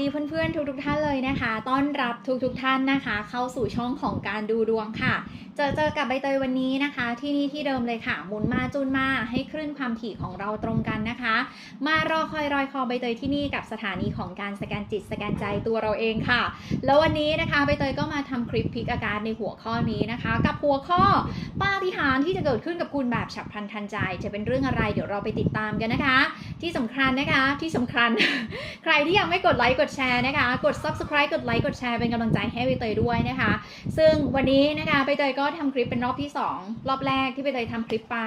ดีเพื่อนๆ ทุกๆท่านเลยนะคะ ต้อนรับทุกๆท่านนะคะ เข้าสู่ช่องของการดูดวงค่ะ เจอเจอกับใบเตยวันนี้นะคะ ที่นี่ที่เดิมเลยค่ะ หมุนมาจูนมาให้คลื่นความถี่ของเราตรงกันนะคะ มารอคอยรอยคอใบเตยที่นี่กับสถานีของการสแกนจิตสแกนใจตัวเราเองค่ะ แล้ววันนี้นะคะใบเตยก็มาทำคลิปพิกอาการในหัวข้อนี้นะคะ กับหัวข้อปาฏิหาริย์ที่จะเกิดขึ้นกับคุณแบบฉับพลันทันใจ จะเป็นเรื่องอะไรเดี๋ยวเราไปติดตามกันนะคะ ที่สำคัญนะคะที่สำคัญ ใครที่ยังไม่กดไลค์กดดแชร์นะคะ กด subscribe กดไลค์กดแชร์เป็นกำลังใจให้ใบเตยด้วยนะคะ ซึ่งวันนี้นะคะใบเตยก็ทำคลิปเป็นรอบที่ 2 รอบแรกที่ใบเตยทำคลิปไป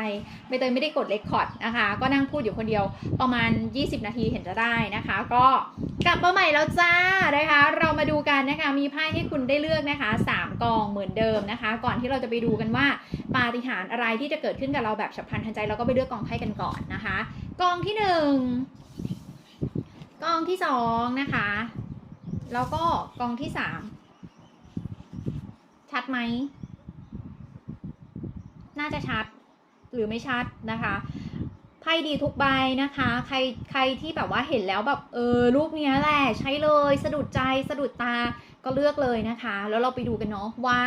ใบเตยไม่ได้กดเลคคอร์ดนะคะ ก็นั่งพูดอยู่คนเดียวประมาณ 20 นาทีเห็นจะได้นะคะ ก็กลับมาใหม่แล้วจ้านะคะ เรามาดูกันนะคะ มีไพ่ให้คุณได้เลือกนะคะ 3 กองเหมือนเดิมนะคะ ก่อนที่เราจะไปดูกันว่าปาฏิหาริย์อะไรที่จะเกิดขึ้นกับเราแบบฉับพลันทันใจเราก็ไปเลือกกองไพ่กันก่อนนะคะ กองที่หนึ่ง กองที่สองนะคะ แล้วก็กองที่สามชัดไหม น่าจะชัดหรือไม่ชัดนะคะไพ่ดีทุกใบนะคะ ใครใครที่แบบว่าเห็นแล้วแบบเออรูปเนี้ยแหละใช้เลย สะดุดใจสะดุดตาก็เลือกเลยนะคะ แล้วเราไปดูกันเนาะว่า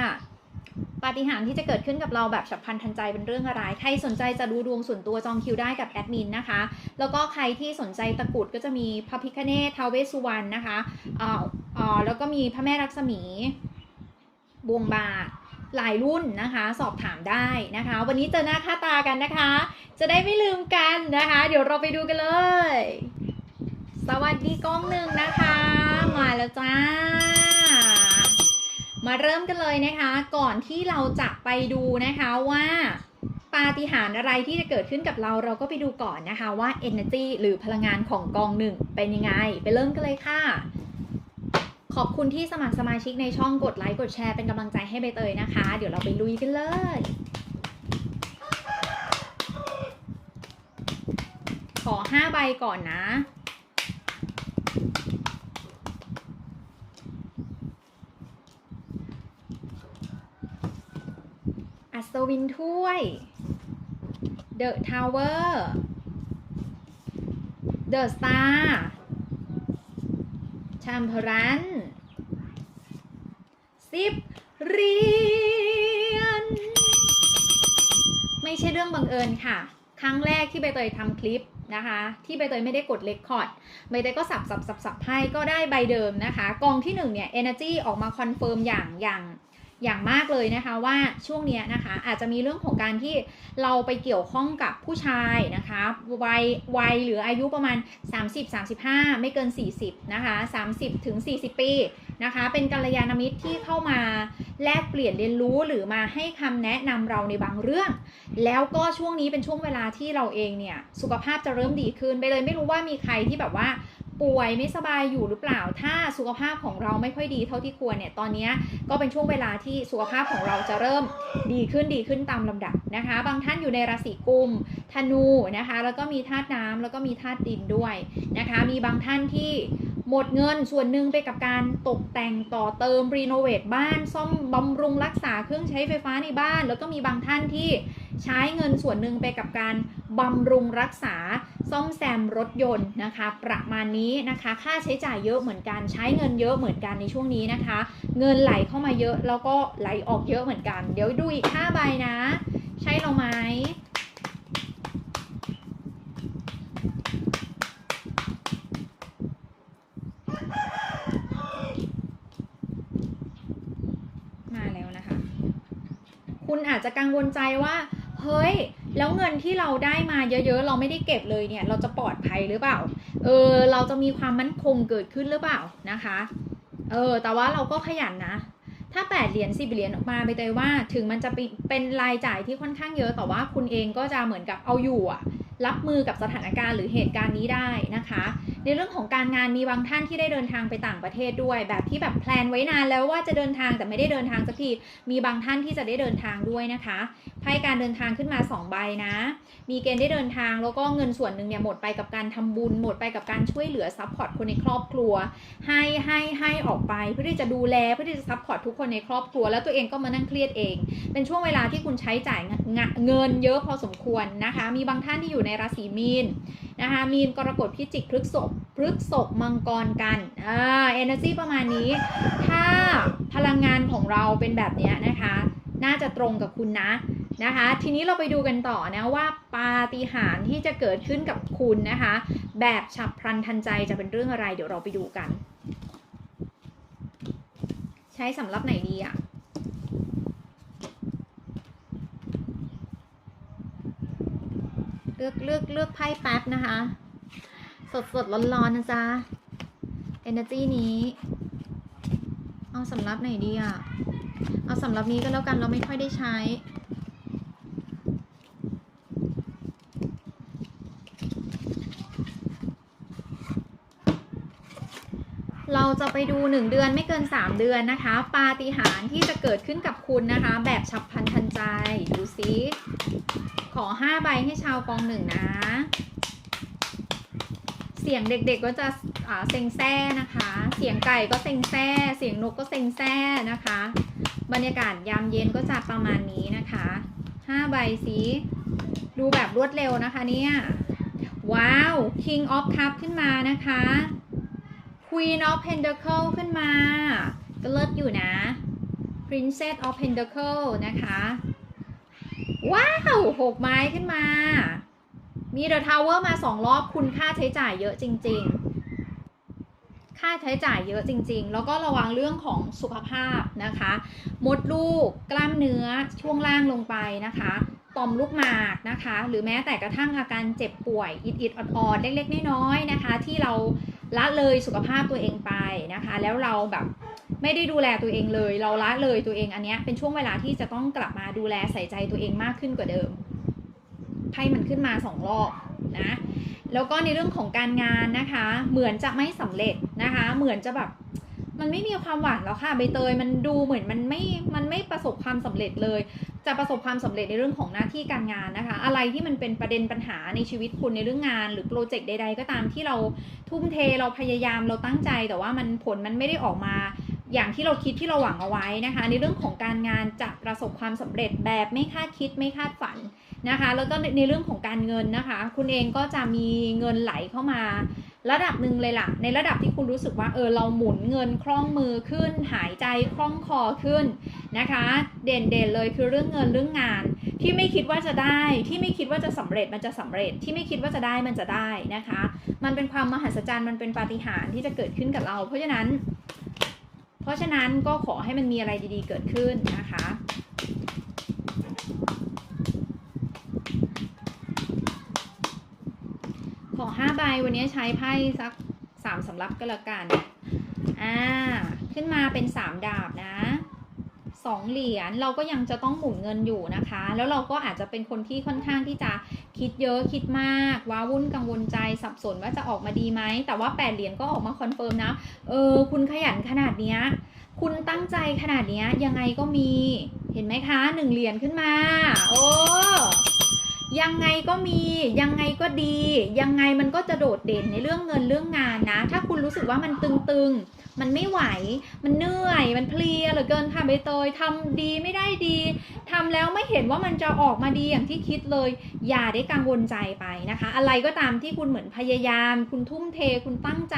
ปาฏิหาริย์ที่จะเกิดขึ้นกับเราแบบฉับพลันทันใจเป็นเรื่องอะไร ใครสนใจจะดูดวงส่วนตัวจองคิวได้กับแอดมินนะคะ แล้วก็ใครที่สนใจตะกรุดก็จะมีพระพิคเนศทาวเวสสุวรรณนะคะอ่าอ่าแล้วก็มีพระแม่รักษมีบวงบาทหลายรุ่นนะคะ สอบถามได้นะคะ วันนี้เจอหน้าค่าตากันนะคะ จะได้ไม่ลืมกันนะคะ เดี๋ยวเราไปดูกันเลย สวัสดีกล้องหนึ่งนะคะ มาแล้วจ้า มาเริ่มกันเลยนะคะ ก่อนที่เราจะไปดูนะคะว่าปาฏิหาริย์อะไรที่จะเกิดขึ้นกับเราเราก็ไปดูก่อนนะคะว่า energy หรือพลังงานของกองหนึ่งเป็นยังไง ไปเริ่มกันเลยค่ะ ขอบคุณที่สมัครสมาชิกในช่องกดไลค์กดแชร์เป็นกำลังใจให้ใบเตยนะคะ เดี๋ยวเราไปลุยกันเลยขอ 5 ใบก่อนนะ อัศวินถ้วย The Tower The Star แชมเปอรันสิบเรียญไม่ใช่เรื่องบังเอิญค่ะ ครั้งแรกที่ใบเตยทำคลิปนะคะ ที่ใบเตยไม่ได้กดเลคคอร์ดใบเตยก็สับสับสับสับให้ก็ได้ใบเดิมนะคะ กองที่หนึ่งเนี่ย Energy ออกมาคอนเฟิร์มอย่างอย่าง อย่างมากเลยนะคะว่าช่วงนี้นะคะอาจจะมีเรื่องของการที่เราไปเกี่ยวข้องกับผู้ชายนะคะวัยวัยหรืออายุประมาณ 30-35 ไม่เกิน 40นะคะ30ถึง40 ปีนะคะเป็นกัลยาณมิตรที่เข้ามาแลกเปลี่ยนเรียนรู้หรือมาให้คำแนะนำเราในบางเรื่อง แล้วก็ช่วงนี้เป็นช่วงเวลาที่เราเองเนี่ยสุขภาพจะเริ่มดีขึ้นไปเลยไม่รู้ว่ามีใครที่แบบว่า ป่วยไม่สบายอยู่หรือเปล่า ถ้าสุขภาพของเราไม่ค่อยดีเท่าที่ควรเนี่ยตอนนี้ก็เป็นช่วงเวลาที่สุขภาพของเราจะเริ่มดีขึ้นดีขึ้นตามลำดับนะคะ บางท่านอยู่ในราศีกุมธนูนะคะ แล้วก็มีธาตุน้ำแล้วก็มีธาตุดินด้วยนะคะ มีบางท่านที่หมดเงินส่วนหนึ่งไปกับการตกแต่งต่อเติมรีโนเวทบ้าน ซ่อมบำรุงรักษาเครื่องใช้ไฟฟ้าในบ้าน แล้วก็มีบางท่านที่ใช้เงินส่วนหนึ่งไปกับการ บำรุงรักษาซ่อมแซมรถยนต์นะคะ ประมาณนี้นะคะ ค่าใช้จ่ายเยอะเหมือนกัน ใช้เงินเยอะเหมือนกันในช่วงนี้นะคะ เงินไหลเข้ามาเยอะแล้วก็ไหลออกเยอะเหมือนกัน เดี๋ยวดูอีก5ใบนะ ใช่เราไหมมาแล้วนะคะ คุณอาจจะกังวลใจว่า เฮ้ย แล้วเงินที่เราได้มาเยอะๆ เราไม่ได้เก็บเลยเนี่ย เราจะปลอดภัยหรือเปล่า เออ เราจะมีความมั่นคงเกิดขึ้นหรือเปล่านะคะ เออ แต่ว่าเราก็ขยันนะ ถ้า 8 เหรียญ10เหรียญออกมาไปเตยว่า ถึงมันจะเป็นรายจ่ายที่ค่อนข้างเยอะ แต่ว่าคุณเองก็จะเหมือนกับเอาอยู่อะรับมือกับสถานการณ์หรือเหตุการณ์นี้ได้นะคะ ในเรื่องของการงานมีบางท่านที่ได้เดินทางไปต่างประเทศด้วย แบบที่แบบแพลนไว้นานแล้วว่าจะเดินทางแต่ไม่ได้เดินทางสักทีมีบางท่านที่จะได้เดินทางด้วยนะคะไพ่การเดินทางขึ้นมา 2 ใบนะ มีเกณฑ์ได้เดินทางแล้วก็เงินส่วนหนึ่งเนี่ยหมดไปกับการทำบุญ หมดไปกับการช่วยเหลือซัพพอร์ตคนในครอบครัว ให้ให้ให้ออกไปเพื่อที่จะดูแลเพื่อที่จะซัพพอร์ตทุกคนในครอบครัว แล้วตัวเองก็มานั่งเครียดเอง เป็นช่วงเวลาที่คุณใช้จ่ายเงเงินเยอะพอสมควรนะคะ มีบางท่านที่อยู่ในราศีมีน นะคะมีนกรกฎพิจิกพฤกษภพฤกษภมังกรกันอ่าเอเนอร์จีประมาณนี้ ถ้าพลังงานของเราเป็นแบบนี้นะคะ น่าจะตรงกับคุณนะนะคะ ทีนี้เราไปดูกันต่อนะว่าปาฏิหาริย์ที่จะเกิดขึ้นกับคุณนะคะ แบบฉับพลันทันใจจะเป็นเรื่องอะไร เดี๋ยวเราไปดูกัน ใช้สำหรับไหนดีอะเลือกเลือกเลือกไพ่แป๊บนะคะ สดสดร้อนร้อนนะจ๊ะ Energy นี้ เอาสำรับไหนดีอะเอาสำรับนี้ก็แล้วกันเราไม่ค่อยได้ใช้เราจะไปดู 1 เดือนไม่เกิน 3 เดือนนะคะ ปาฏิหาริย์ที่จะเกิดขึ้นกับคุณนะคะ แบบฉับพลันทันใจ ดูซิ ขอ5ใบให้ชาวกองหนึ่งนะ เสียงเด็กๆก็จะเซ็งแซ่นะคะ เสียงไก่ก็เซ็งแซ่ เสียงนกก็เซ็งแซ่นะคะ บรรยากาศยามเย็นก็จะประมาณนี้นะคะ5ใบสีดูแบบรวดเร็วนะคะเนี่ย ว้าว King of Cup ขึ้นมานะคะ Queen of Pentacle ขึ้นมาก็เลิศอยู่นะ Princess of Pentacle นะคะ ว้าวหกไม้ขึ้นมา มี The Tower มาสองรอบคุณค่าใช้จ่ายเยอะจริง ๆ ค่าใช้จ่ายเยอะจริง ๆ แล้วก็ระวังเรื่องของสุขภาพนะคะ มดลูกกล้ามเนื้อช่วงล่างลงไปนะคะต่อมลูกหมากนะคะ หรือแม้แต่กระทั่งอาการเจ็บป่วยอิดๆออดๆเล็กๆน้อยๆนะคะ ที่เรา ละเลยสุขภาพตัวเองไปนะคะ แล้วเราแบบไม่ได้ดูแลตัวเองเลย เราละเลยตัวเองอันเนี้ยเป็นช่วงเวลาที่จะต้องกลับมาดูแลใส่ใจตัวเองมากขึ้นกว่าเดิมไพ่มันขึ้นมาสองรอบนะแล้วก็ในเรื่องของการงานนะคะ เหมือนจะไม่สำเร็จนะคะ เหมือนจะแบบมันไม่มีความหวังแล้วค่ะใบเตยมันดูเหมือนมันไม่มันไม่ประสบความสำเร็จเลย จะประสบความสำเร็จในเรื่องของหน้าที่การงานนะคะ อะไรที่มันเป็นประเด็นปัญหาในชีวิตคุณในเรื่องงาน หรือโปรเจกต์ใด ๆ ก็ตามที่เราทุ่มเทเราพยายามเราตั้งใจ แต่ว่ามันผลมันไม่ได้ออกมาอย่างที่เราคิดที่เราหวังเอาไว้นะคะ ในเรื่องของการงานจะประสบความสำเร็จแบบไม่คาดคิดไม่คาดฝันนะคะ แล้วก็ในเรื่องของการเงินนะคะ คุณเองก็จะมีเงินไหลเข้ามา ระดับหนึ่งเลยล่ะ ในระดับที่คุณรู้สึกว่าเออเราหมุนเงินคล่องมือขึ้น หายใจคล่องคอขึ้นนะคะ เด่นเด่นๆเลยคือเรื่องเงินเรื่องงาน ที่ไม่คิดว่าจะได้ ที่ไม่คิดว่าจะสำเร็จมันจะสำเร็จ ที่ไม่คิดว่าจะได้มันจะได้นะคะ มันเป็นความมหัศจรรย์มันเป็นปาฏิหาริย์ที่จะเกิดขึ้นกับเรา เพราะฉะนั้น เพราะฉะนั้นก็ขอให้มันมีอะไรดีๆเกิดขึ้นนะคะ ขอห้า ใบวันนี้ใช้ไพ่สักสามสำรับก็แล้วกัน อ่า ขึ้นมาเป็นสามดาบนะสองเหรียญเราก็ยังจะต้องหมุนเงินอยู่นะคะ แล้วเราก็อาจจะเป็นคนที่ค่อนข้างที่จะคิดเยอะคิดมากว้าวุ่นกังวลใจสับสนว่าจะออกมาดีไหม แต่ว่าแปดเหรียญก็ออกมาคอนเฟิร์มนะ เออ คุณขยันขนาดเนี้ย คุณตั้งใจขนาดเนี้ยยังไงก็มี เห็นไหมคะหนึ่งเหรียญขึ้นมา โอ้ ยังไงก็มียังไงก็ดี ยังไงมันก็จะโดดเด่นในเรื่องเงินเรื่องงานนะ ถ้าคุณรู้สึกว่ามันตึงๆ มันไม่ไหว มันเหนื่อย มันเพลียเหลือเกินค่ะใบเตยทำดีไม่ได้ดีทำแล้วไม่เห็นว่ามันจะออกมาดีอย่างที่คิดเลย อย่าได้กังวลใจไปนะคะ อะไรก็ตามที่คุณเหมือนพยายาม คุณทุ่มเทคุณตั้งใจ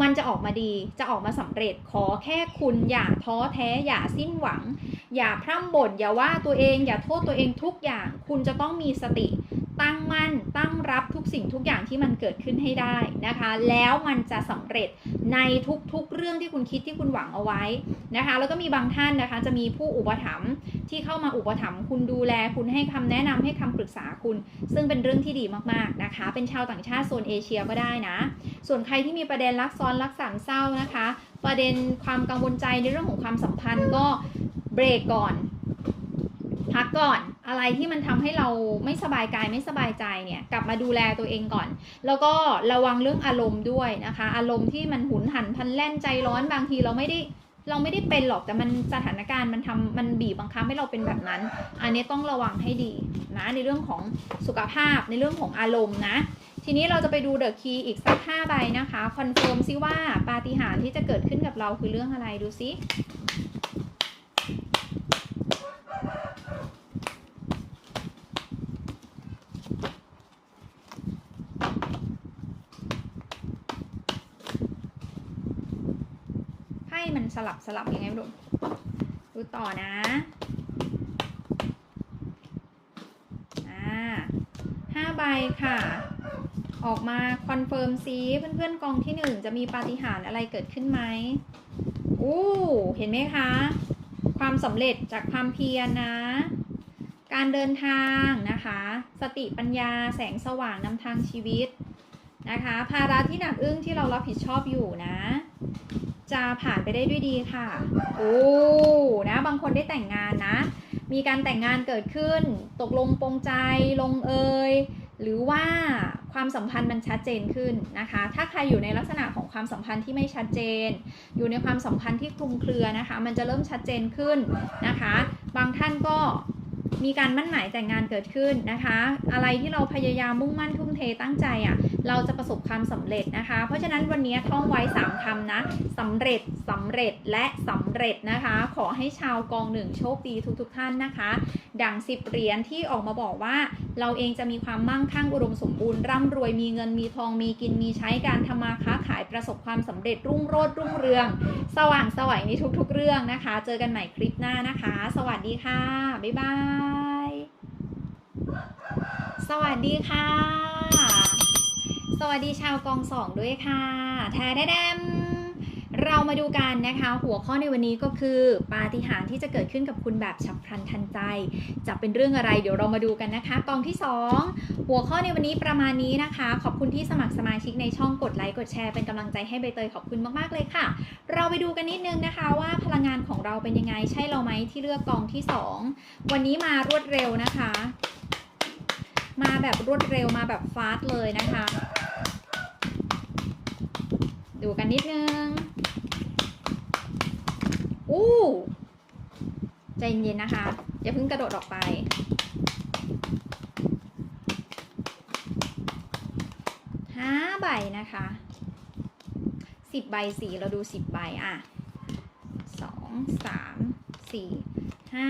มันจะออกมาดี จะออกมาสำเร็จขอแค่คุณอย่าท้อแท้อย่าสิ้นหวัง อย่าพร่ำบ่นอย่าว่าตัวเอง อย่าโทษตัวเองทุกอย่าง คุณจะต้องมีสติตั้งมั่นตั้งรับทุกสิ่งทุกอย่างที่มันเกิดขึ้นให้ได้นะคะ แล้วมันจะสำเร็จในทุกๆเรื่องที่คุณคิดที่คุณหวังเอาไว้นะคะ แล้วก็มีบางท่านนะคะ จะมีผู้อุปถัมภ์ที่เข้ามาอุปถัมภ์คุณดูแล คุณให้คำแนะนำให้คำปรึกษาคุณ ซึ่งเป็นเรื่องที่ดีมากๆนะคะ เป็นชาวต่างชาติโซนเอเชียก็ได้นะ ส่วนใครที่มีประเด็นรักซ้อนรักสามเศร้านะคะ ประเด็นความกังวลใจในเรื่องของความสัมพันธ์ก็ เบรกก่อน พักก่อนอะไรที่มันทำให้เราไม่สบายกายไม่สบายใจเนี่ย กลับมาดูแลตัวเองก่อน แล้วก็ระวังเรื่องอารมณ์ด้วยนะคะ อารมณ์ที่มันหุนหันพันแล่นใจร้อนบางทีเราไม่ได้เราไม่ได้เป็นหรอกแต่มันสถานการณ์มันทำมันบีบบังคับให้เราเป็นแบบนั้น อันนี้ต้องระวังให้ดีนะในเรื่องของสุขภาพในเรื่องของอารมณ์นะ ทีนี้เราจะไปดูเดอะคีย์อีกสักห้าใบนะคะคอนเฟิร์มซิว่าปาฏิหาริย์ที่จะเกิดขึ้นกับเราคือเรื่องอะไรดูซิ ไพ่มันส ลับสลับยังไงไม่รู้ดูต่อนะอ่าห้าใบค่ะ ออกมาคอนเฟิร์มซีเพื่อนๆกองที่หนึ่งจะมีปาฏิหาริย์อะไรเกิดขึ้นไหมอู้เห็นไหมคะ ความสำเร็จจากความเพียรนะ การเดินทางนะคะ สติปัญญาแสงสว่างนำทางชีวิตนะคะ ภาระที่หนักอึ้งที่เรารับผิดชอบอยู่นะ จะผ่านไปได้ด้วยดีค่ะ โอ้นะ บางคนได้แต่งงานนะ มีการแต่งงานเกิดขึ้น ตกลงปรงใจลงเอยหรือว่าความสัมพันธ์มันชัดเจนขึ้นนะคะ ถ้าใครอยู่ในลักษณะของความสัมพันธ์ที่ไม่ชัดเจน อยู่ในความสัมพันธ์ที่คลุมเครือนะคะ มันจะเริ่มชัดเจนขึ้นนะคะ บางท่านก็มีการมั่นหมายแต่งงานเกิดขึ้นนะคะ อะไรที่เราพยายามมุ่งมั่นทุ่มเทตั้งใจอะ่ะ เราจะประสบความสำเร็จนะคะ เพราะฉะนั้นวันนี้ท่องไว้ 3คำนะสำเร็จสำเร็จและสำเร็จนะคะ ขอให้ชาวกองหนึ่งโชคดีทุกๆทท่านนะคะ ดังสิบเหรียญที่ออกมาบอกว่า เราเองจะมีความมั่งคั่งอุดมสมบูรณ์ร่ำรวยมีเงินมีทองมีกินมีใช้การทำมาค้าขายประสบความสำเร็จรุ่งโรจน์รุ่งเรือง สว่างสวัยในทุกๆ เรื่องนะคะ เจอกันใหม่คลิปหน้านะคะ สวัสดีค่ะ บ๊ายบาย สวัสดีค่ะ สวัสดีชาวกองสองด้วยค่ะแทแดแดมเรามาดูกันนะคะ หัวข้อในวันนี้ก็คือ ปาฏิหาริย์ที่จะเกิดขึ้นกับคุณแบบฉับพลันทันใจ จะเป็นเรื่องอะไร เดี๋ยวเรามาดูกันนะคะ กองที่ 2 หัวข้อในวันนี้ประมาณนี้นะคะ ขอบคุณที่สมัครสมาชิกในช่องกดไลค์กดแชร์เป็นกำลังใจให้ใบเตยขอบคุณมากๆเลยค่ะ เราไปดูกันนิดนึงนะคะว่าพลังงานของเราเป็นยังไงใช่เราไหมที่เลือกกองที่ 2 วันนี้มารวดเร็วนะคะ มาแบบรวดเร็วมาแบบฟาสต์เลยนะคะ ดูกันนิดนึง อู้ ใจเย็นๆนะคะ อย่าเพิ่งกระโดดออกไปห้าใบนะคะสิบใบสีเราดูสิบใบอะสองสามสี่ห้า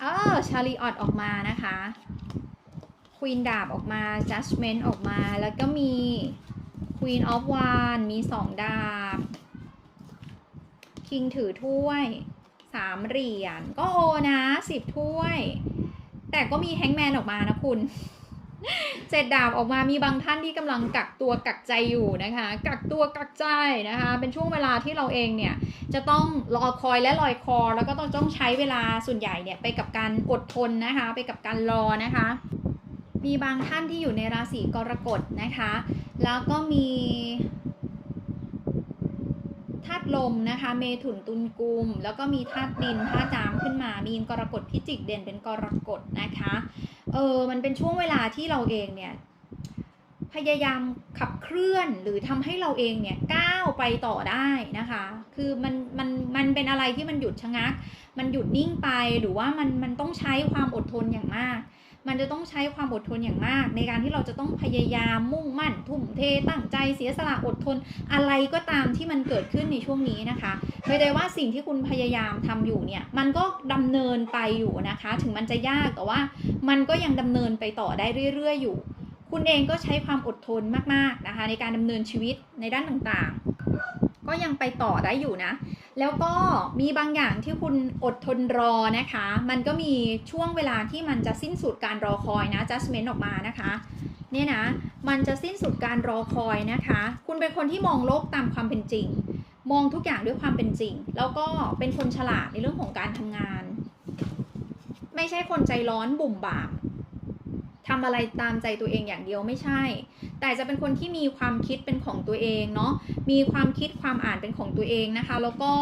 เออชาลีออดออกมานะคะ ควีนดาบออกมา Judgment ออกมา แล้วก็มี Queen of w a n d มีสองดาบ คิงถือถ้วยสามเหรียญก็โอนะสิบถ้วย แต่ก็มีแฮงแมนออกมานะคุณเจ็ดดาบออกมามีบางท่านที่กำลังกักตัวกักใจอยู่นะคะ กักตัวกักใจนะคะ เป็นช่วงเวลาที่เราเองเนี่ยจะต้องรอคอยและลอยคอ แล้วก็ต้องต้องใช้เวลาส่วนใหญ่เนี่ยไปกับการอดทนนะคะ ไปกับการรอนะคะ มีบางท่านที่อยู่ในราศีกรกฎนะคะ แล้วก็มีธาตุลมนะคะ เมถุนตุลกุม แล้วก็มีธาตุดินธาตุน้ำขึ้นมา มีกรกฎพิจิกเด่นเป็นกรกฎนะคะ เออมันเป็นช่วงเวลาที่เราเองเนี่ยพยายามขับเคลื่อนหรือทำให้เราเองเนี่ยก้าวไปต่อได้นะคะ คือมันมันมันเป็นอะไรที่มันหยุดชะงัก มันหยุดนิ่งไปหรือว่ามันมันต้องใช้ความอดทนอย่างมาก มันจะต้องใช้ความอดทนอย่างมาก ในการที่เราจะต้องพยายามมุ่งมั่น ทุ่มเทตั้งใจเสียสละอดทน อะไรก็ตามที่มันเกิดขึ้นในช่วงนี้นะคะไม่ได้ว่าสิ่งที่คุณพยายามทำอยู่เนี่ยมันก็ดำเนินไปอยู่นะคะ ถึงมันจะยากแต่ว่า มันก็ยังดำเนินไปต่อได้เรื่อยๆอยู่ คุณเองก็ใช้ความอดทนมากๆนะคะ ในการดำเนินชีวิตในด้านต่างๆ ก็ยังไปต่อได้อยู่นะ แล้วก็มีบางอย่างที่คุณอดทนรอนะคะ มันก็มีช่วงเวลาที่มันจะสิ้นสุดการรอคอยนะ judgment ออกมานะคะ เนี่ยนะ มันจะสิ้นสุดการรอคอยนะคะ คุณเป็นคนที่มองโลกตามความเป็นจริง มองทุกอย่างด้วยความเป็นจริง แล้วก็เป็นคนฉลาดในเรื่องของการทำงาน ไม่ใช่คนใจร้อนบุ่มบ่าม ทำอะไรตามใจตัวเองอย่างเดียวไม่ใช่ แต่จะเป็นคนที่มีความคิดเป็นของตัวเองเนาะ มีความคิดความอ่านเป็นของตัวเองนะคะ แล้วก็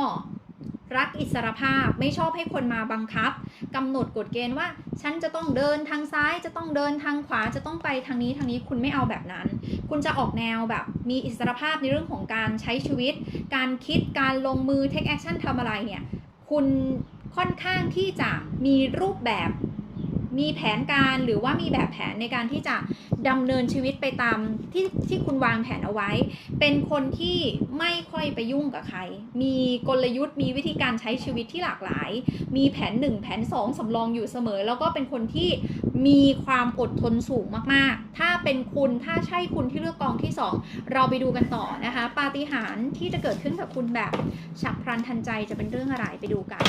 รักอิสรภาพไม่ชอบให้คนมาบังคับกำหนดกฎเกณฑ์ว่า ฉันจะต้องเดินทางซ้ายจะต้องเดินทางขวาจะต้องไปทางนี้ทางนี้คุณไม่เอาแบบนั้น คุณจะออกแนวแบบมีอิสรภาพในเรื่องของการใช้ชีวิต การคิดการลงมือ take action ทำอะไรเนี่ย คุณค่อนข้างที่จะมีรูปแบบ มีแผนการหรือว่ามีแบบแผนในการที่จะดำเนินชีวิตไปตามที่ที่คุณวางแผนเอาไว้ เป็นคนที่ไม่ค่อยไปยุ่งกับใคร มีกลยุทธ์มีวิธีการใช้ชีวิตที่หลากหลาย มีแผน 1 แผน 2สำรองอยู่เสมอ แล้วก็เป็นคนที่มีความอดทนสูงมากๆ ถ้าเป็นคุณถ้าใช่คุณที่เลือกกองที่ 2 เราไปดูกันต่อนะคะ ปาฏิหาริย์ที่จะเกิดขึ้นกับคุณแบบฉับพลันทันใจจะเป็นเรื่องอะไรไปดูกัน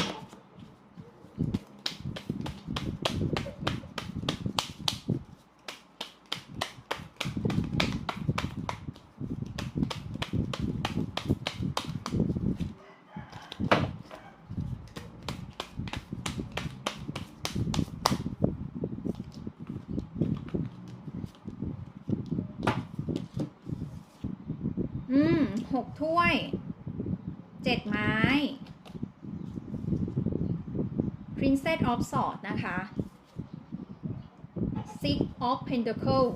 อืมหกถ้วย เจ็ดไม้ Princess of Swords นะคะ Six of Pentacle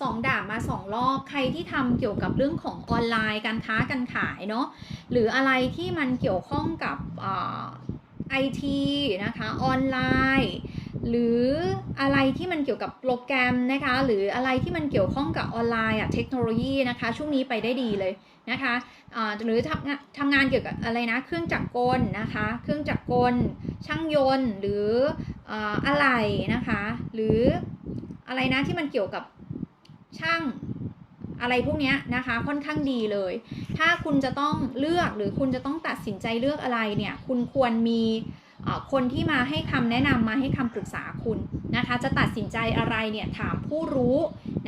สองดาบมาสองรอบใครที่ทำเกี่ยวกับเรื่องของออนไลน์การค้าการขายเนาะหรืออะไรที่มันเกี่ยวข้องกับไอทีนะคะออนไลน์ หรืออะไรที่มันเกี่ยวกับโปรแกรมนะคะ หรืออะไรที่มันเกี่ยวข้องกับออนไลน์อะเทคโนโลยีนะคะ ช่วงนี้ไปได้ดีเลยนะคะอ่าหรือทำงานทำงานเกี่ยวกับอะไรนะ เครื่องจักรกลนะคะ เครื่องจักรกล ช่างยนต์ หรืออะไรนะคะ หรืออะไรนะที่มันเกี่ยวกับช่างอะไรพวกนี้นะคะค่อนข้างดีเลย ถ้าคุณจะต้องเลือกหรือคุณจะต้องตัดสินใจเลือกอะไรเนี่ย คุณควรมี คนที่มาให้คำแนะนำมาให้คำปรึกษาคุณนะคะ จะตัดสินใจอะไรเนี่ยถามผู้รู้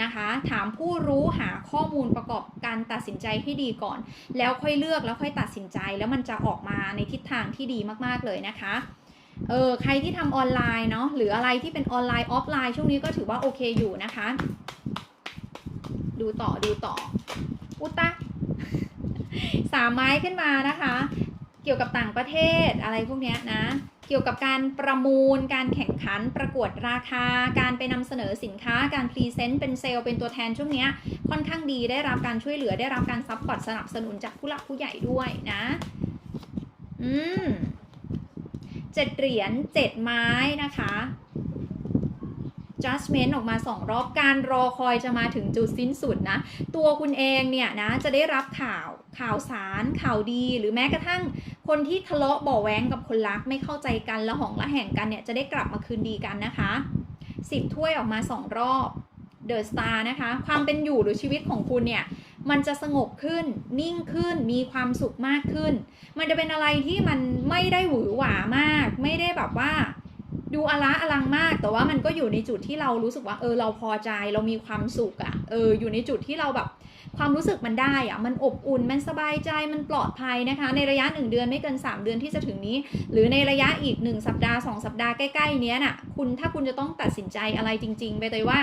นะคะ ถามผู้รู้หาข้อมูลประกอบการตัดสินใจให้ดีก่อน แล้วค่อยเลือกแล้วค่อยตัดสินใจ แล้วมันจะออกมาในทิศทางที่ดีมากๆเลยนะคะเออใครที่ทำออนไลน์เนาะหรืออะไรที่เป็นออนไลน์ออฟไลน์ช่วงนี้ก็ถือว่าโอเคอยู่นะคะ ดูต่อดูต่ออุตตะสามไม้ขึ้นมานะคะ กี่ยวกับต่างประเทศอะไรพวกนี้นะ เกี่ยวกับการประมูล การแข่งขัน ประกวดราคา การไปนำเสนอสินค้า การพรีเซนต์เป็นเซลล์เป็นตัวแทนช่วงนี้ค่อนข้างดีได้รับการช่วยเหลือได้รับการซัพพอร์ตสนับสนุนจากผู้หลักผู้ใหญ่ด้วยนะ อืมเจ็ดเหรียญเจ็ดไม้นะคะ judgment ออกมาสองรอบการรอคอยจะมาถึงจุดสิ้นสุดนะ ตัวคุณเองเนี่ยนะจะได้รับข่าวข่าวสารข่าวดีหรือแม้กระทั่ง คนที่ทะเลาะบ่อแว้งกับคนรักไม่เข้าใจกันละหองละแห่งกันเนี่ยจะได้กลับมาคืนดีกันนะคะสิบถ้วยออกมาสองรอบเดอะสตาร์นะคะ ความเป็นอยู่หรือชีวิตของคุณเนี่ย มันจะสงบขึ้น นิ่งขึ้น มีความสุขมากขึ้น มันจะเป็นอะไรที่มันไม่ได้หวือหวามาก ไม่ได้แบบว่า ดูอละอลังมาก แต่ว่ามันก็อยู่ในจุดที่เรารู้สึกว่า เออ เราพอใจ เรามีความสุขอะเออ อยู่ในจุดที่เราแบบ ความรู้สึกมันได้อะมันอบอุ่นมันสบายใจมันปลอดภัยนะคะ ในระยะ 1 เดือนไม่เกิน 3 เดือนที่จะถึงนี้ หรือในระยะอีก 1 สัปดาห์ 2 สัปดาห์ใกล้ๆเนี้ยน่ะคุณถ้าคุณจะต้องตัดสินใจอะไรจริง ๆ ไปเลยว่า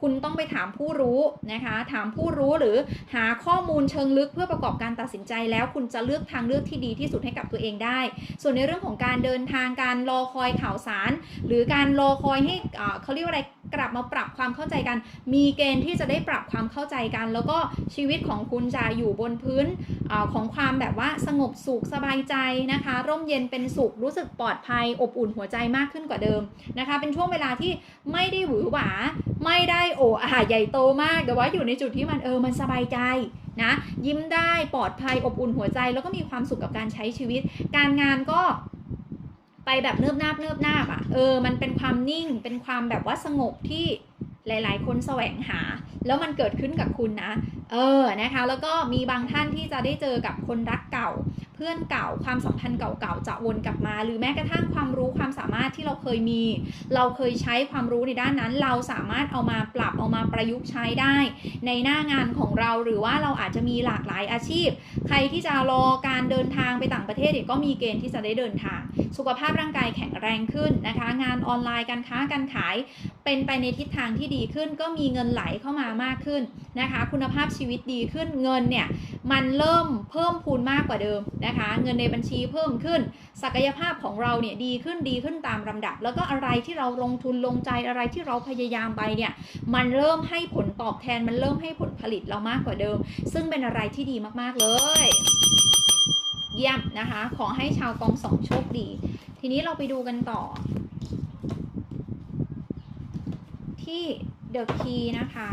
คุณต้องไปถามผู้รู้นะคะ ถามผู้รู้หรือหาข้อมูลเชิงลึกเพื่อประกอบการตัดสินใจแล้วคุณจะเลือกทางเลือกที่ดีที่สุดให้กับตัวเองได้ ส่วนในเรื่องของการเดินทางการรอคอยข่าวสาร หรือการรอคอยให้อ่าเขาเรียกว่าอะไร กลับมาปรับความเข้าใจกัน มีเกณฑ์ที่จะได้ปรับความเข้าใจกัน แล้วก็ชีวิตของคุณจะอยู่บนพื้นอของความแบบว่าสงบสุขสบายใจนะคะ ร่มเย็นเป็นสุขรู้สึกปลอดภัย อบอุ่นหัวใจมากขึ้นกว่าเดิมนะคะ เป็นช่วงเวลาที่ไม่ได้หวือหวา ไม่ได้โอ้อาใหญ่โตมาก แต่ว่าอยู่ในจุดที่มันเออมันสบายใจนะยิ้มได้ปลอดภัยอบอุ่นหัวใจ แล้วก็มีความสุขกับการใช้ชีวิต การงานก็ ไปแบบเนิบนาบเนิบนาบอะเออมันเป็นความนิ่งเป็นความแบบว่าสงบที่หลาย ๆ คนแสวงหา แล้วมันเกิดขึ้นกับคุณนะ เออนะคะ แล้วก็มีบางท่านที่จะได้เจอกับคนรักเก่า เพื่อนเก่าความสัมพันธ์เก่าๆจะวนกลับมา หรือแม้กระทั่งความรู้ความสามารถที่เราเคยมี เราเคยใช้ความรู้ในด้านนั้น เราสามารถเอามาปรับเอามาประยุกต์ใช้ได้ ในหน้างานของเราหรือว่าเราอาจจะมีหลากหลายอาชีพ ใครที่จะรอการเดินทางไปต่างประเทศเนี่ยก็มีเกณฑ์ที่จะได้เดินทาง สุขภาพร่างกายแข็งแรงขึ้นนะคะ งานออนไลน์การค้าการขาย เป็นไปในทิศทางที่ดีขึ้น ก็มีเงินไหลเข้ามามากขึ้นนะคะ คุณภาพชีวิตดีขึ้นเงินเนี่ยมันเริ่มเพิ่มพูนมากกว่าเดิมนะคะ เงินในบัญชีเพิ่มขึ้น ศักยภาพของเราเนี่ยดีขึ้นดีขึ้นตามลำดับ แล้วก็อะไรที่เราลงทุนลงใจอะไรที่เราพยายามไปเนี่ยมันเริ่มให้ผลตอบแทนมันเริ่มให้ผลผลิตเรามากกว่าเดิม ซึ่งเป็นอะไรที่ดีมากๆเลยเยี่ยมนะคะ ขอให้ชาวกองสองโชคดี ทีนี้เราไปดูกันต่อ ที่เดอะคีนะคะ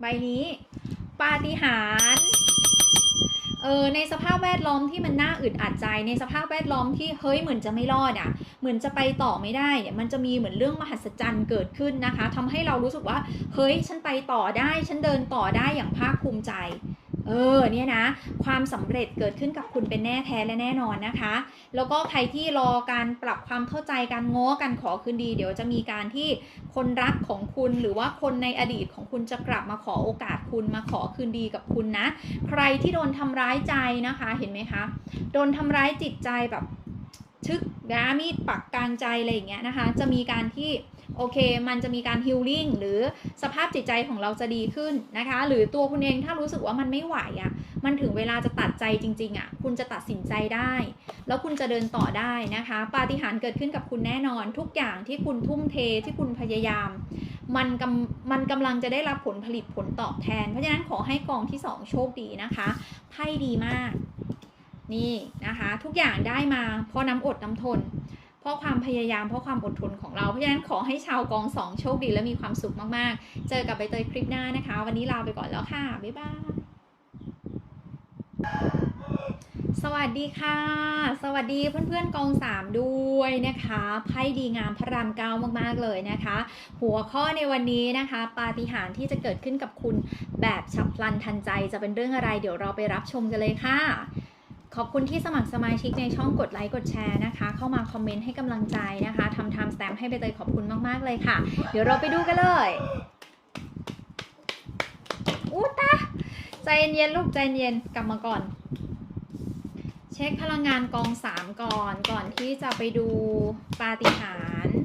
ใบนี้ ปาฏิหาริย์เออในสภาพแวดล้อมที่มันน่าอึดอัดใจ ในสภาพแวดล้อมที่เฮ้ยเหมือนจะไม่รอดอะ่ะ เหมือนจะไปต่อไม่ได้เนี่ยมันจะมีเหมือนเรื่องมหัศจรรย์เกิดขึ้นนะคะทำให้เรารู้สึกว่าเฮ้ยฉันไปต่อได้ ฉันเดินต่อได้อย่างภาคภูมิใจ เออเนี่ยนะ ความสำเร็จเกิดขึ้นกับคุณเป็นแน่แท้และแน่นอนนะคะ แล้วก็ใครที่รอการปรับความเข้าใจการง้อกันขอคืนดี เดี๋ยวจะมีการที่คนรักของคุณหรือว่าคนในอดีตของคุณจะกลับมาขอโอกาสคุณมาขอคืนดีกับคุณนะ ใครที่โดนทำร้ายใจนะคะเห็นไหมคะโดนทำร้ายจิตใจแบบชึกนะมีดปักกลางใจอะไรอย่างเงี้ยนะคะ จะมีการที่ โอเค มันจะมีการฮิลลิ่งหรือสภาพจิตใจของเราจะดีขึ้นนะคะ หรือตัวคุณเองถ้ารู้สึกว่ามันไม่ไหวอะ่ะ มันถึงเวลาจะตัดใจจริงๆอะ่ะ คุณจะตัดสินใจได้ แล้วคุณจะเดินต่อได้นะคะ ปาฏิหาริย์เกิดขึ้นกับคุณแน่นอน ทุกอย่างที่คุณทุ่มเทที่คุณพยายาม มันกำมันกำลังจะได้รับผลผลิตผลตอบแทน เพราะฉะนั้นขอให้กองที่สองโชคดีนะคะไพ่ดีมาก นี่นะคะ ทุกอย่างได้มาเพราะน้ำอดน้ำทน ราะความพยายามเพราะความอดทนของเรา เพราะฉะนั้นขอให้ชาวกองสองโชคดีและมีความสุขมากๆ เจอกับใบเตยคลิปหน้านะคะ วันนี้ลาไปก่อนแล้วค่ะ บ๊ายบาย สวัสดีค่ะ สวัสดีเพื่อนๆกองสามด้วยนะคะไพ่ดีงามพระรามเก้ามากๆเลยนะคะ หัวข้อในวันนี้นะคะ ปาฏิหาริย์ที่จะเกิดขึ้นกับคุณแบบฉับพลันทันใจจะเป็นเรื่องอะไร เดี๋ยวเราไปรับชมกันเลยค่ะ ขอบคุณที่สมัครสมาชิกในช่องกดไลค์กดแชร์นะคะ เข้ามาคอมเมนต์ให้กำลังใจนะคะทำไทม์สแตมป์ให้ใบเตยขอบคุณมากๆเลยค่ะ เดี๋ยวเราไปดูกันเลยอู้ตาใจเย็นๆลูกใจเย็นกลับมาก่อน เช็คพลังงานกองสามก่อนก่อนที่จะไปดูปาฏิหาริย์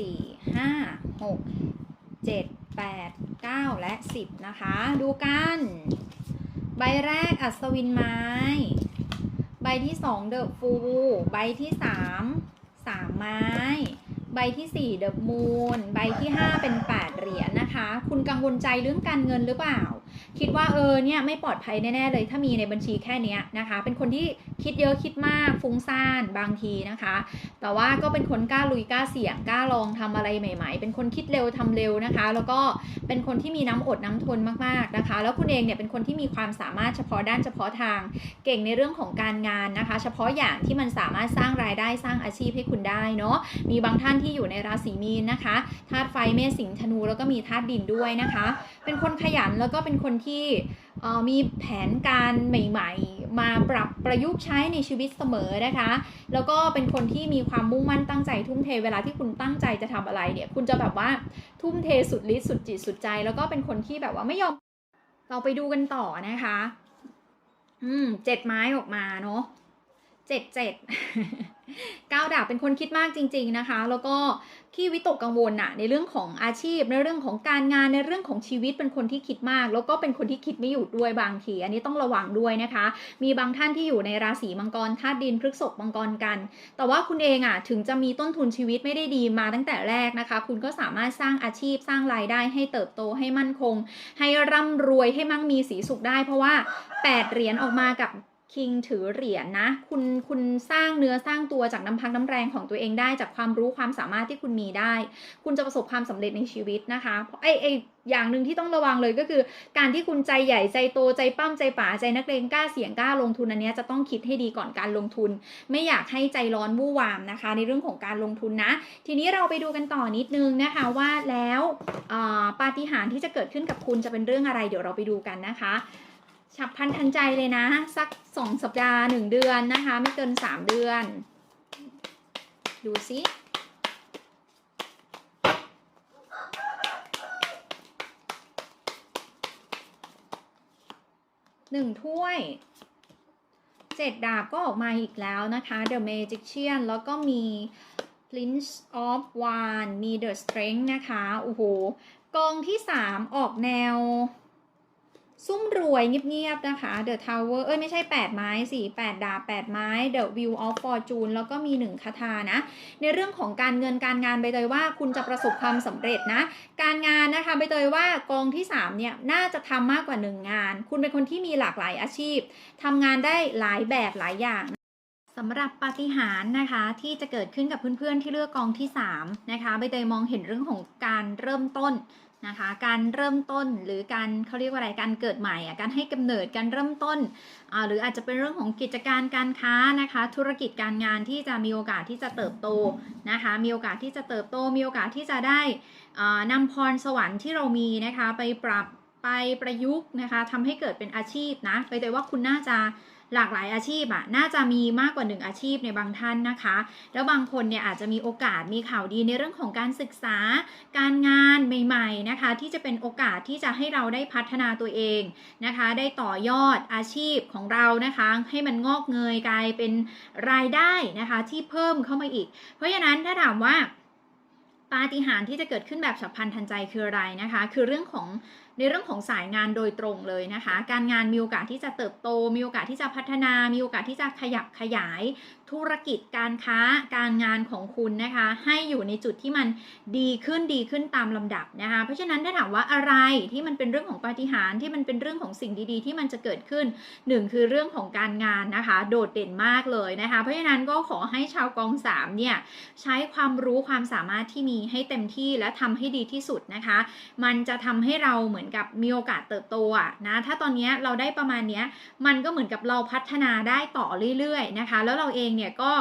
4 5 6 7 8 9 และ 10 นะคะ ดูกัน ใบแรกอัศวินไม้ ใบที่ 2 เดอะฟูใบที่ 3 3 ไม้ ใบที่ 4 เดอะมูนใบที่ 5 เป็น 8 เหรียญนะคะ คุณกังวลใจเรื่องการเงินหรือเปล่า คิดว่าเออเนี่ยไม่ปลอดภัยแน่ ๆ เลยถ้ามีในบัญชีแค่นี้นะคะ เป็นคนที่ คิดเยอะคิดมากฟุ้งซ่านบางทีนะคะ แต่ว่าก็เป็นคนกล้าลุยกล้าเสี่ยงกล้าลองทำอะไรใหม่ ๆ เป็นคนคิดเร็วทำเร็วนะคะ แล้วก็เป็นคนที่มีน้ำอดน้ำทนมากๆนะคะ แล้วคุณเองเนี่ยเป็นคนที่มีความสามารถเฉพาะด้านเฉพาะทาง เก่งในเรื่องของการงานนะคะ เฉพาะอย่างที่มันสามารถสร้างรายได้สร้างอาชีพให้คุณได้เนาะมีบางท่านที่อยู่ในราศีมีนนะคะธาตุไฟเมษสิงห์ธนูแล้วก็มีธาตุดินด้วยนะคะ เป็นคนขยันแล้วก็เป็นคนที่มีแผนการใหม่ ๆ มาปรับประยุกต์ใช้ในชีวิตเสมอนะคะ แล้วก็เป็นคนที่มีความมุ่งมั่นตั้งใจทุ่มเทเวลาที่คุณตั้งใจจะทำอะไรเนี่ย คุณจะแบบว่าทุ่มเทสุดฤทธิ์สุดจิตสุดใจ แล้วก็เป็นคนที่แบบว่าไม่ยอม เราไปดูกันต่อนะคะ อืมเจ็ดไม้ออกมาเนาะเจ็ดเจ็ดก้าวดาบเป็นคนคิดมากจริง ๆนะคะ แล้วก็ ขี้วิตกกังวลอะในเรื่องของอาชีพ ในเรื่องของการงานในเรื่องของชีวิตเป็นคนที่คิดมาก แล้วก็เป็นคนที่คิดไม่หยุดด้วยบางที อันนี้ต้องระวังด้วยนะคะ มีบางท่านที่อยู่ในราศีมังกรธาตุดินพฤกษภมังกรกัน แต่ว่าคุณเองอะถึงจะมีต้นทุนชีวิตไม่ได้ดีมาตั้งแต่แรกนะคะ คุณก็สามารถสร้างอาชีพสร้างรายได้ให้เติบโตให้มั่นคง ให้ร่ำรวยให้มั่งมีสีสุขได้ เพราะว่าแปดเหรียญออกมากับ คิงถือเหรียญนะ คุณคุณสร้างเนื้อสร้างตัวจากน้ำพักน้ำแรงของตัวเองได้จากความรู้ความสามารถที่คุณมีได้ คุณจะประสบความสำเร็จในชีวิตนะคะไอไออย่างหนึ่งที่ต้องระวังเลยก็คือ การที่คุณใจใหญ่ใจโตใจปั้มใจป๋าใจนักเลงกล้าเสี่ยงกล้าลงทุนอันนี้จะต้องคิดให้ดีก่อนการลงทุน ไม่อยากให้ใจร้อนวู่วามนะคะ ในเรื่องของการลงทุนนะ ทีนี้เราไปดูกันต่อนิดนึงนะคะว่าแล้วปาฏิหาริย์ที่จะเกิดขึ้นกับคุณจะเป็นเรื่องอะไร เดี๋ยวเราไปดูกันนะคะ ฉับพันทันใจเลยนะ สักสองสัปดาห์หนึ่งเดือนนะคะ ไม่เกินสามเดือน ดูสิหนึ่งถ้วยเจ็ดดาบก็ออกมาอีกแล้วนะคะ The Magician แล้วก็มี Prince of Wands มี The Strength นะคะ โอ้โหกองที่ 3 ออกแนว ซุ่มรวยเงียบๆนะคะ The Tower เอ้ยไม่ใช่ 8 ไม้สิ8ดาบ8ไม้ The Wheel of Fortune แล้วก็มี 1 คาถานะ ในเรื่องของการเงินการงานใบเตยว่าคุณจะประสบความสำเร็จนะ การงานนะคะใบเตยว่ากองที่ 3 เนี่ย น่าจะทำมากกว่า 1 งาน คุณเป็นคนที่มีหลากหลายอาชีพทำงานได้หลายแบบหลายอย่างสำหรับปาฏิหาริย์นะคะที่จะเกิดขึ้นกับเพื่อนๆที่เลือกกองที่ 3 นะคะใบเตยมองเห็นเรื่องของการเริ่มต้น นะคะ การเริ่มต้นหรือการเขาเรียกว่าอะไรการเกิดใหม่อะการให้กำเนิดการเริ่มต้นอ่าหรืออาจจะเป็นเรื่องของกิจการการค้านะคะ ธุรกิจการงานที่จะมีโอกาสที่จะเติบโตนะคะ มีโอกาสที่จะเติบโต มีโอกาสที่จะได้อ่านำพรสวรรค์ที่เรามีนะคะ ไปปรับไปประยุกต์นะคะทำให้เกิดเป็นอาชีพนะใบเตยว่าคุณน่าจะ หลากหลายอาชีพอะน่าจะมีมากกว่าหนึ่งอาชีพในบางท่านนะคะ แล้วบางคนเนี่ยอาจจะมีโอกาสมีข่าวดีในเรื่องของการศึกษา การงานใหม่ๆนะคะ ที่จะเป็นโอกาสที่จะให้เราได้พัฒนาตัวเองนะคะ ได้ต่อยอดอาชีพของเรานะคะ ให้มันงอกเงยกลายเป็นรายได้นะคะ ที่เพิ่มเข้ามาอีก เพราะฉะนั้นถ้าถามว่าปาฏิหาริย์ที่จะเกิดขึ้นแบบฉับพลันทันใจคืออะไรนะคะ คือเรื่องของ ในเรื่องของสายงานโดยตรงเลยนะคะ การงานมีโอกาสที่จะเติบโต มีโอกาสที่จะพัฒนา มีโอกาสที่จะขยับขยาย ธุรกิจการค้าการงานของคุณนะคะ ให้อยู่ในจุดที่มันดีขึ้นดีขึ้นตามลำดับนะคะ เพราะฉะนั้นถ้าถามว่าอะไรที่มันเป็นเรื่องของปาฏิหาริย์ที่มันเป็นเรื่องของสิ่งดีๆ ที่มันจะเกิดขึ้นหนึ่งคือเรื่องของการงานนะคะ โดดเด่นมากเลยนะคะ เพราะฉะนั้นก็ขอให้ชาวกองสามเนี่ยใช้ความรู้ความสามารถที่มีให้เต็มที่และทำให้ดีที่สุดนะคะ มันจะทำให้เราเหมือนกับมีโอกาสเติบโตอะนะถ้าตอนนี้เราได้ประมาณเนี้ยมันก็เหมือนกับเราพัฒนาได้ต่อเรื่อยๆนะคะ แล้วเราเองเนี่ยก็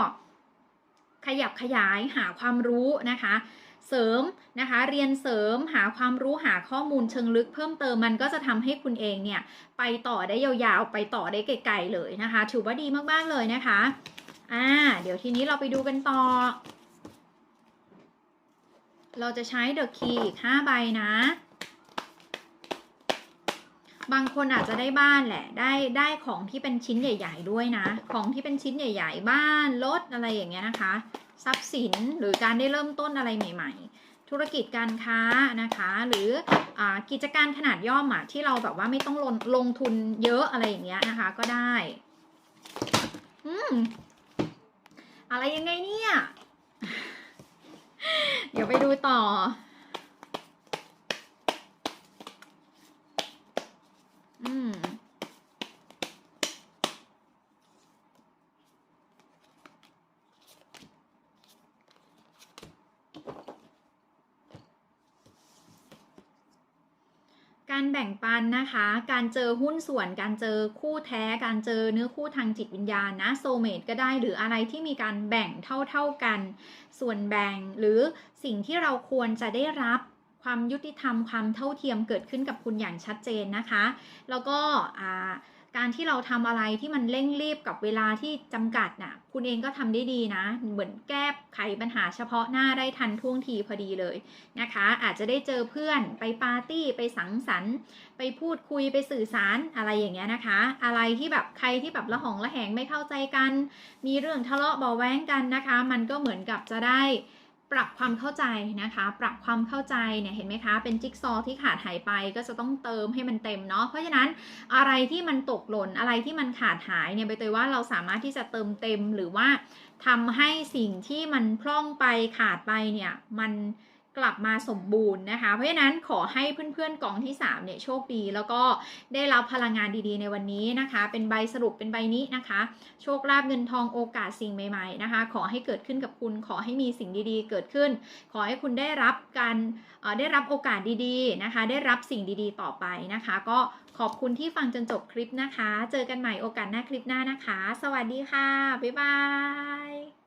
ขยับขยายหาความรู้นะคะ เสริมนะคะ เรียนเสริมหาความรู้หาข้อมูลเชิงลึกเพิ่มเติมมันก็จะทำให้คุณเองเนี่ยไปต่อได้ยาวๆ ไปต่อได้ไกลๆเลยนะคะ ถือว่าดีมากๆเลยนะคะอ่าเดี๋ยวทีนี้เราไปดูกันต่อ เราจะใช้ The Key อีก5ใบนะ บางคนอาจจะได้บ้านแหละ ได้ได้ของที่เป็นชิ้นใหญ่ ๆ ด้วยนะ ของที่เป็นชิ้นใหญ่ ๆ บ้านรถอะไรอย่างเงี้ยนะคะ ทรัพย์สินหรือการได้เริ่มต้นอะไรใหม่ ๆ ธุรกิจการค้านะคะ หรืออกิจการขนาดย่อมอะที่เราแบบว่าไม่ต้องลงลงทุนเยอะอะไรอย่างเงี้ยนะคะ ก็ได้ อืมอะไรยังไงเนี่ย เดี๋ยวไปดูต่อ อืม การแบ่งปันนะคะ การเจอหุ้นส่วน การเจอคู่แท้ การเจอเนื้อคู่ทางจิตวิญญาณนะโซเมตก็ได้หรืออะไรที่มีการแบ่งเท่าๆกัน ส่วนแบ่งหรือสิ่งที่เราควรจะได้รับ ความยุติธรรมความเท่าเทียมเกิดขึ้นกับคุณอย่างชัดเจนนะคะ แล้วก็การที่เราทำอะไรที่มันเร่งรีบกับเวลาที่จำกัดน่ะ คุณเองก็ทำได้ดีนะ เหมือนแก้ไขปัญหาเฉพาะหน้าได้ทันท่วงทีพอดีเลยนะคะ อาจจะได้เจอเพื่อนไปปาร์ตี้ไปสังสรรค์ ไปพูดคุยไปสื่อสารอะไรอย่างเงี้ยนะคะ อะไรที่แบบใครที่แบบละหองละแหงไม่เข้าใจกัน มีเรื่องทะเลาะเบาแว้งกันนะคะ มันก็เหมือนกับจะได้ ปรับความเข้าใจนะคะ ปรับความเข้าใจเนี่ยเห็นไหมคะ เป็นจิ๊กซอว์ที่ขาดหายไปก็จะต้องเติมให้มันเต็มเนาะเพราะฉะนั้นอะไรที่มันตกหล่นอะไรที่มันขาดหายเนี่ยใบเตยว่าเราสามารถที่จะเติมเต็มหรือว่าทำให้สิ่งที่มันพร่องไปขาดไปเนี่ยมัน กลับมาสมบูรณ์นะคะ เพราะฉะนั้นขอให้เพื่อนๆกองที่3เนี่ยโชคดี แล้วก็ได้รับพลังงานดีๆ ในวันนี้นะคะ เป็นใบสรุปเป็นใบนี้นะคะ โชคลาภเงินทองโอกาสสิ่งใหม่ ๆนะคะ ขอให้เกิดขึ้นกับคุณขอให้มีสิ่งดีๆ เกิดขึ้น ขอให้คุณได้รับการได้รับโอกาสดีๆนะคะ ได้รับสิ่งดีๆ ต่อไปนะคะ ก็ขอบคุณที่ฟังจนจบคลิปนะคะ เจอกันใหม่โอกาสหน้าคลิปหน้านะคะ สวัสดีค่ะบ๊ายบาย